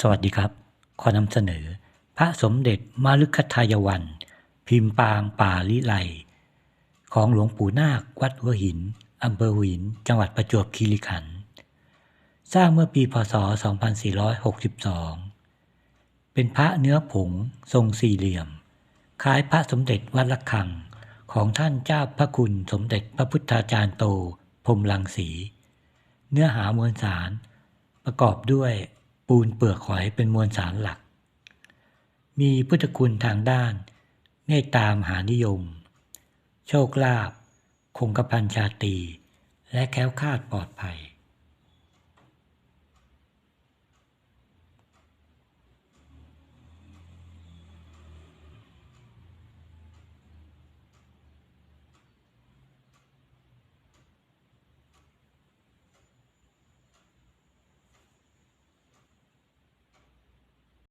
สวัสดีครับ ขอนำเสนอ พระสมเด็จมาลึคทายวัน พิมพ์ปางป่าลิไล ของหลวงปู่นาควัดหัวหินอำเภอหัวหิน จังหวัดประจวบคีรีขันธ์สร้างเมื่อปีพศ 2462 เป็นพระเนื้อผงทรงสี่เหลี่ยม คล้ายพระสมเด็จวัดละคัง ของท่านเจ้าพระคุณสมเด็จพระพุทธาจารย์โตพรมลังสี เนื้อหามวลสารประกอบด้วย ปูนเปลือกหอยเป็นมวลสารหลัก มีพุทธคุณทางด้าน เมตตามหานิยม โชคลาภคงกระพันชาตี และแค้วคาดปลอดภัย